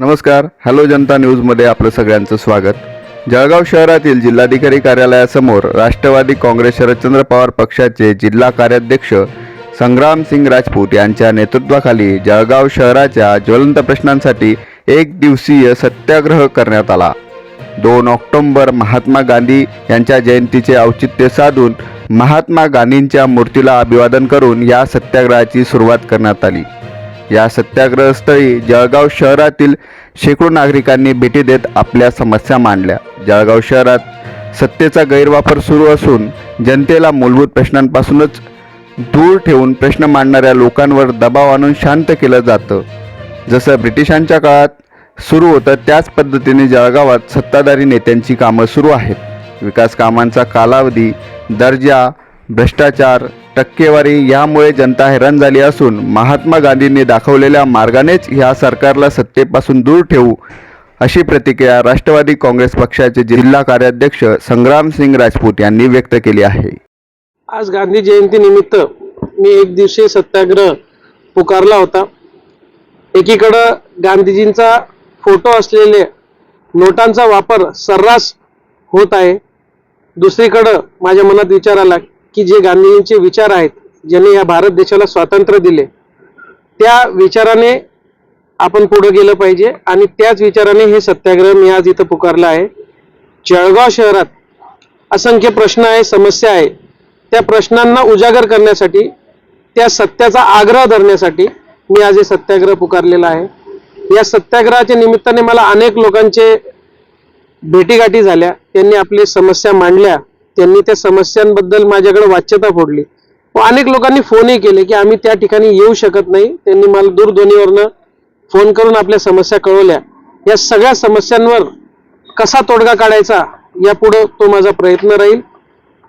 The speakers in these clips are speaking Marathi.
नमस्कार. हॅलो जनता न्यूजमध्ये आपलं सगळ्यांचं स्वागत. जळगाव शहरातील जिल्हाधिकारी कार्यालयासमोर राष्ट्रवादी काँग्रेस शरदचंद्र पवार पक्षाचे जिल्हा कार्याध्यक्ष संग्रामसिंग राजपूत यांच्या नेतृत्वाखाली जळगाव शहराच्या ज्वलंत प्रश्नांसाठी एक दिवसीय सत्याग्रह करण्यात आला. दोन ऑक्टोंबर महात्मा गांधी यांच्या जयंतीचे औचित्य साधून महात्मा गांधींच्या मूर्तीला अभिवादन करून या सत्याग्रहाची सुरुवात करण्यात आली. या सत्याग्रहस्थळी जळगाव शहरातील शेकडो नागरिकांनी भेटी देत आपल्या समस्या मांडल्या. जळगाव शहरात सत्तेचा गैरवापर सुरू असून जनतेला मूलभूत प्रश्नांपासूनच दूर ठेवून प्रश्न मांडणाऱ्या लोकांवर दबाव आणून शांत केलं जातं. जसं ब्रिटिशांच्या काळात सुरू होतं त्याच पद्धतीने जळगावात सत्ताधारी नेत्यांची कामं सुरू आहेत. विकास कामांचा कालावधी दर्जा भ्रष्टाचार टक्केवारी यामुळे जनता हैराण झाली असून महात्मा गांधींनी दाखवलेल्या मार्गानेच ह्या सरकारला सत्तेपासून दूर ठेवू अशी प्रतिक्रिया राष्ट्रवादी काँग्रेस पक्षाचे जिल्हा कार्याध्यक्ष संग्रामसिंग राजपूत यांनी व्यक्त केली आहे. आज गांधी जयंती निमित्त मी एक दिवसीय सत्याग्रह पुकारला होता. एकीकडं गांधीजींचा फोटो असलेले नोटांचा वापर सर्रास होत आहे. दुसरीकडं माझ्या मनात विचार आला की जे गांधीजींचे विचार आहेत ज्यांनी या भारत देशाला स्वातंत्र्य दिले त्या विचाराने आपण पुढे गेलं पाहिजे आणि त्याच विचाराने हे सत्याग्रह मी आज इथं पुकारला आहे. जळगाव शहरात असंख्य प्रश्न आहे समस्या आहे त्या प्रश्नांना उजागर करण्यासाठी त्या सत्याचा आग्रह धरण्यासाठी मी आज हे सत्याग्रह पुकारलेला आहे. या सत्याग्रहाच्या निमित्ताने मला अनेक लोकांचे भेटीगाठी झाल्या त्यांनी आपली समस्या मांडल्या. त्यांनी त्या समस्यांबद्दल माझ्याकडे वाच्यता फोडली. व अनेक लोकांनी फोनही केले की आम्ही त्या ठिकाणी येऊ शकत नाही. त्यांनी मला दूरध्वनीवरनं फोन करून आपल्या समस्या कळवल्या. या सगळ्या समस्यांवर कसा तोडगा काढायचा यापुढं तो माझा प्रयत्न राहील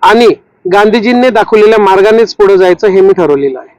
आणि गांधीजींनी दाखवलेल्या मार्गानेच पुढे जायचं हे मी ठरवलेलं आहे.